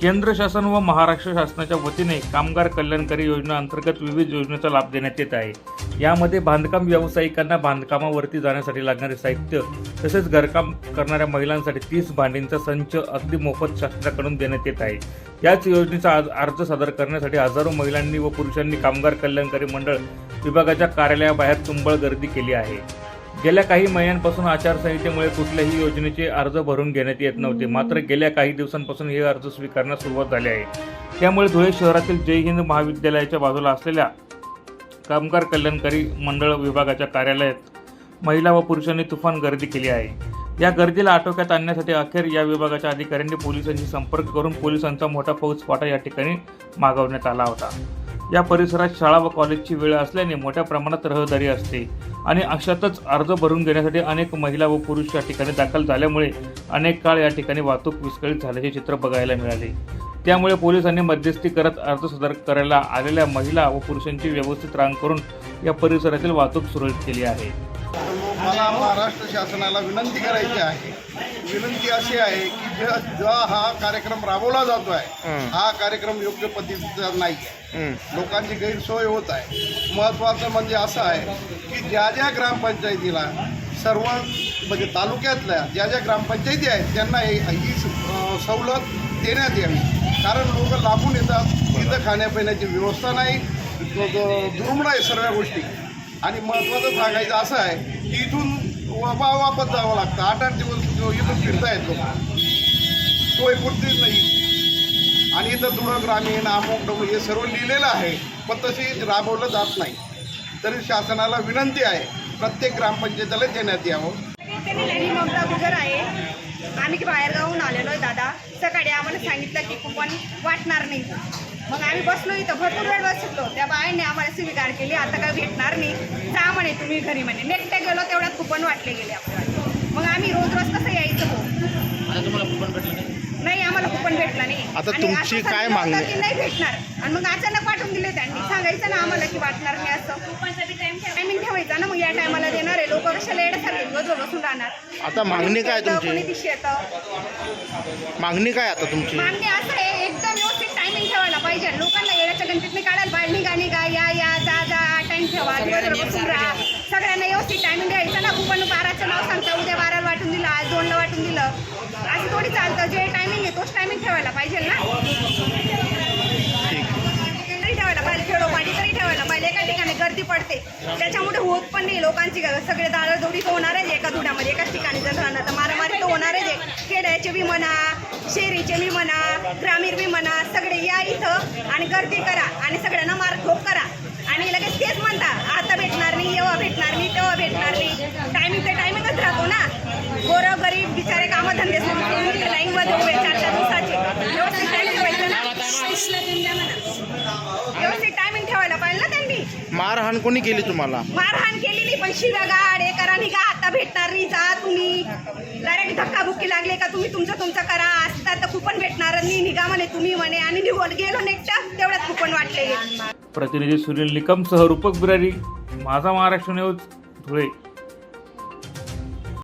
केंद्र शासन व महाराष्ट्र शासनाच्या वतीने कामगार कल्याणकारी योजना अंतर्गत विविध योजनेचा लाभ देण्यात येत आहे. यामध्ये बांधकाम व्यावसायिकांना बांधकामावरती जाण्यासाठी लागणारे साहित्य तसेच घरकाम करणाऱ्या महिलांसाठी तीस भांडींचा संच अगदी मोफत शासनाकडून देण्यात येत आहे. याच योजनेचा आज अर्ज सादर करण्यासाठी हजारो महिलांनी व पुरुषांनी कामगार कल्याणकारी मंडळ विभागाच्या कार्यालयाबाहेर तुंबळ गर्दी केली आहे. गेल्या काही महिन्यांपासून आचारसंहितेमुळे कुठल्याही योजनेचे अर्ज भरून घेण्यात येत नव्हते. मात्र गेल्या काही दिवसांपासून हे अर्ज स्वीकारण्यास सुरुवात झाली आहे. त्यामुळे धुळे शहरातील जय हिंद महाविद्यालयाच्या बाजूला असलेल्या कामगार कल्याणकारी मंडळ विभागाच्या कार्यालयात महिला व पुरुषांनी तुफान गर्दी केली आहे. या गर्दीला आटोक्यात आणण्यासाठी अखेर या विभागाच्या अधिकाऱ्यांनी पोलिसांशी संपर्क करून पोलिसांचा मोठा फौजफाटा या ठिकाणी मागवण्यात आला होता. या परिसरात शाळा व कॉलेजची वेळ असल्याने मोठ्या प्रमाणात रहदारी असते. आणि अशातच अर्ज भरून घेण्यासाठी अनेक महिला व पुरुष या ठिकाणी दाखल झाल्यामुळे अनेक काळ या ठिकाणी वाहतूक विस्कळीत झाल्याचे चित्र बघायला मिळाले. त्यामुळे पोलिसांनी मध्यस्थी करत अर्ज सादर करायला आलेल्या महिला व पुरुषांची व्यवस्थित रांग करून या परिसरातील वाहतूक सुरळीत केली आहे. मला महाराष्ट्र शासनाला विनंती करायची आहे विनंती अशी आहे की जे- हा कार्यक्रम राबवला जातो आहे हा कार्यक्रम योग्य पद्धतीचा नाही आहे. लोकांची गैरसोय होत आहे. महत्त्वाचं म्हणजे असं आहे की ज्या ज्या ग्रामपंचायतीला सर्व म्हणजे तालुक्यातल्या ज्या ज्या ग्रामपंचायती आहेत त्यांना ही सवलत देण्यात यावी. कारण लोक लांबून येतात तिथं खाण्यापिण्याची व्यवस्था नाही दुर्मिळ आहे सर्व गोष्टी. आणि महत्त्वाचं सांगायचं असं आहे की इथून वा वापस जावं लागतं. आठ आठ दिवस इथून फिरता येतो. सोय पुरतीच नाही. आणि इथं दृढ ग्रामीण अमुक डबू हे सर्व लिहिलेलं आहे. पण तशी राबवलं जात नाही. तरी शासनाला विनंती आहे प्रत्येक ग्रामपंचायतीला देण्यात यावं. मी ममता गुजर आहे आम्ही बाहेरगावून आलेलो आहे दादा. सकाळी आम्हाला सांगितलं की कुपन वाटणार नाही. मग आम्ही बसलो इथं भरपूर वेळ बसलो. त्या बायांनी आम्हाला स्वीकार केली आता काय भेटणार नाही. जा म्हणे तुम्ही घरी म्हणे. नेकटे गेलो तेवढ्यात कुपन वाटले गेले आपल्याला. मग आम्ही रोज रोज कसं यायचं हो नाही? आम्हाला कुपन भेटला नाही. आता आणि तुमची असं काय सांगितलं मागणी? होतं की नाही भेटणार. आणि मग अचानक पाठवून दिले त्यांनी. सांगायचं ना आम्हाला की वाटणार नाही असं. टायमिंग ठेवायचा ना मग या टायमाला देणार आहे. लोक कशाला येण्यासारखे दिवसभर बसून राहणार? आता मागणी काय कोणी तुमची? दिवशी येतं मागणी काय आता तुमची? मागणी असं आहे ठेवायला पाहिजे. लोकांना येण्याच्या गणपतीने काढायला बाहेर निघा निघा या या जा जा टाइम ठेवा. दिवसभर बसून राहा. सगळ्यांना व्यवस्थित टायमिंग द्यायचं ना कुपन बाराचं नाव सांगता उद्या बाराला वाटून दिलं आज दोनला वाटून दिलं. असं थोडी चालतं. जे टायमिंग आहे तोच टायमिंग ठेवायला पाहिजे ना. तरी ठेवायला पाहिजे. तरी ठेवायला पाहिजे. एका ठिकाणी गर्दी पडते. त्याच्यामुळे होत पण नाही लोकांची सगळे दारादोडी तर होणारच आहे एका धुड्यामध्ये एकाच ठिकाणी जर राहणार तर मारामारी तर होणारच आहे. खेड्याचे बी म्हणा शेरीचे बी म्हणा ग्रामीण बी म्हणा सगळे या इथं आणि गर्दी करा आणि सगळ्यांना मार ठोक करा. आणि लगेच तेच म्हणता आता भेटणार नाही जेव्हा भेटणार नाही तेव्हा भेटणार नाही. टायमिंग ते टायमिंगच राहतो ना. गोरं गरीब बिचारे कामधंदे लाईनमध्ये उभे चार चार दिवसाचे. व्यवस्थित टायमिंग ठेवायचं ना. व्यवस्थित टायमिंग ठेवायला पाहिजे ना त्यांनी. मारहाण कोणी केली तुम्हाला? मारहाण केलेली पण शिव्या गाड हे करा निघा आता भेटणार नाही जा तुम्ही. डायरेक्ट लागले का तुम्ही? तुमचं तुमचं करा. असता तर कुपन भेटणार. मी निघा म्हणे तुम्ही म्हणे. आणि निघून गेलो नेक्स्ट तेवढ्यात कुपन वाटले प्रतिनिधी सुनील निकमसह रूपक बिरारी माझा महाराष्ट्र न्यूज धुळे.